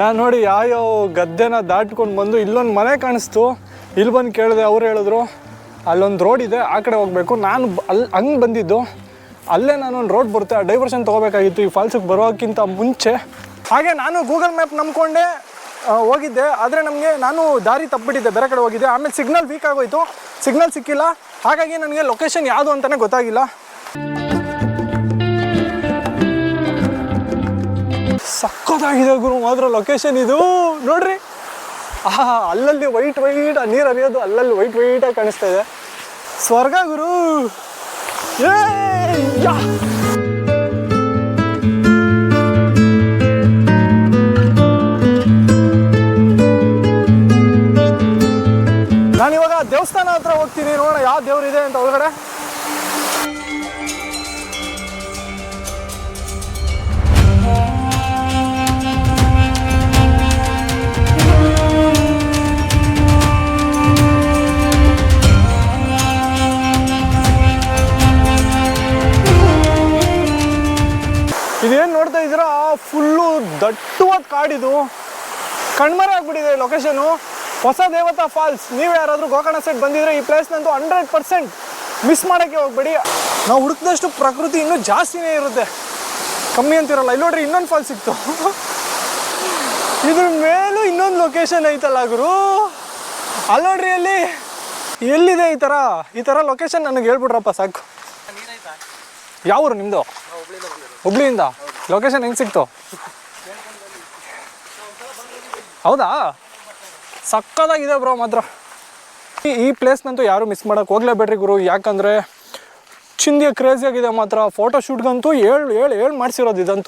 ನಾನು ನೋಡಿ ಯಾವ್ಯಾವ ಗದ್ದೆನ ದಾಟ್ಕೊಂಡು ಬಂದು ಇಲ್ಲೊಂದು ಮನೆ ಕಾಣಿಸ್ತು. ಇಲ್ಲಿ ಬಂದು ಕೇಳಿದೆ ಅವ್ರು ಹೇಳಿದ್ರು, ಅಲ್ಲೊಂದು ರೋಡ್ ಇದೆ, ಆ ಕಡೆ ಹೋಗಬೇಕು. ನಾನು ಅಲ್ಲಿ ಹಂಗೆ ಬಂದಿದ್ದು. ಅಲ್ಲೇ ನಾನು ಒಂದು ರೋಡ್ ಬರುತ್ತೆ, ಆ ಡೈವರ್ಷನ್ ತೊಗೋಬೇಕಾಗಿತ್ತು ಈ ಫಾಲ್ಸಿಗೆ ಬರೋಕ್ಕಿಂತ ಮುಂಚೆ. ಹಾಗೆ ನಾನು ಗೂಗಲ್ ಮ್ಯಾಪ್ ನಂಬ್ಕೊಂಡೆ ಹೋಗಿದ್ದೆ. ಆದರೆ ನಮಗೆ ನಾನು ದಾರಿ ತಪ್ಪಿಬಿಟ್ಟಿದ್ದೆ, ಬೇರೆ ಕಡೆ ಹೋಗಿದ್ದೆ. ಆಮೇಲೆ ಸಿಗ್ನಲ್ ವೀಕ್ ಆಗೋಯಿತು. ಸಿಗ್ನಲ್ ಸಿಕ್ಕಿಲ್ಲ. ಹಾಗಾಗಿ ನನಗೆ ಲೊಕೇಶನ್ ಯಾವುದು ಅಂತಲೇ ಗೊತ್ತಾಗಿಲ್ಲ. ಸಕ್ಕತ್ತಾಗಿದೆ ಗುರು, ಮಾತ್ರ ಲೊಕೇಶನ್ ಇದು. ನೋಡ್ರಿ. ಆಹಾ, ಅಲ್ಲಲ್ಲಿ ವೈಟ್ ವೈಟ್ ನೀರು ಹರಿಯೋದು ಅಲ್ಲಲ್ಲಿ ವೈಟ್ ವೈಟಾಗಿ ಕಾಣಿಸ್ತಾ ಇದೆ. ಸ್ವರ್ಗ ಗುರು. ಏ ಯಾ. ನಾನಿವಾಗ ದೇವಸ್ಥಾನ ಹತ್ರ ಹೋಗ್ತೀನಿ, ನೋಡೋಣ ಯಾವ ದೇವ್ರಿದೆ ಅಂತ ಒಳಗಡೆ. ಇದೇನು ನೋಡ್ತಾ ಇದ್ದೀರಾ? ಫುಲ್ಲು ದಟ್ಟವಾದ ಕಾಡಿದು ಕಣ್ಮರೆ ಆಗ್ಬಿಟ್ಟಿದೆ ಲೊಕೇಶನು ಹೊಸ ದೇವತಾ ಫಾಲ್ಸ್ ನೀವು ಯಾರಾದರೂ ಗೋಕರ್ಣ ಸೈಡ್ ಬಂದಿದ್ರೆ ಈ ಪ್ಲೇಸ್ನಂತೂ ಹಂಡ್ರೆಡ್ ಪರ್ಸೆಂಟ್ ಮಿಸ್ ಮಾಡೋಕ್ಕೆ ಹೋಗ್ಬೇಡಿ. ನಾವು ಹುಡುಕಿದಷ್ಟು ಪ್ರಕೃತಿ ಇನ್ನೂ ಜಾಸ್ತಿನೇ ಇರುತ್ತೆ. ಕಮ್ಮಿ ಅಂತಿರಲ್ಲ, ಇಲ್ಲಿ ನೋಡ್ರಿ ಇನ್ನೊಂದು ಫಾಲ್ಸ್ ಸಿಕ್ತು. ಇದ್ರ ಮೇಲೂ ಇನ್ನೊಂದು ಲೊಕೇಶನ್ ಐತಲ್ಲ ಗುರು. ಅಲ್ಲಿ ನೋಡ್ರಿ ಅಲ್ಲಿ ಎಲ್ಲಿದೆ ಈ ಥರ ಈ ಥರ ಲೊಕೇಶನ್ ನನಗೆ ಹೇಳ್ಬಿಟ್ರಪ್ಪ ಸಾಕು. ಯಾವ ಊರು ನಿಮ್ಮದು ಹುಬ್ಳಿಯಿಂದ. ಲೊಕೇಶನ್ ಹೆಂಗ್ ಸಿಕ್ತು? ಹೌದಾ? ಸಕ್ಕದಾಗಿದೆ ಬ್ರೋ ಮಾತ್ರ. ಈ ಈ ಪ್ಲೇಸ್ನಂತೂ ಯಾರು ಮಿಸ್ ಮಾಡೋಕೆ ಹೋಗ್ಲೇಬೇಡ್ರಿ ಗುರು. ಯಾಕಂದರೆ ಚಿಂದಿಯ ಕ್ರೇಜಿ ಆಗಿದೆ ಮಾತ್ರ. ಫೋಟೋ ಶೂಟ್ಗಂತೂ ಏಳು ಏಳು ಏಳು ಮಾಡಿಸಿರೋದು ಇದಂತೂ.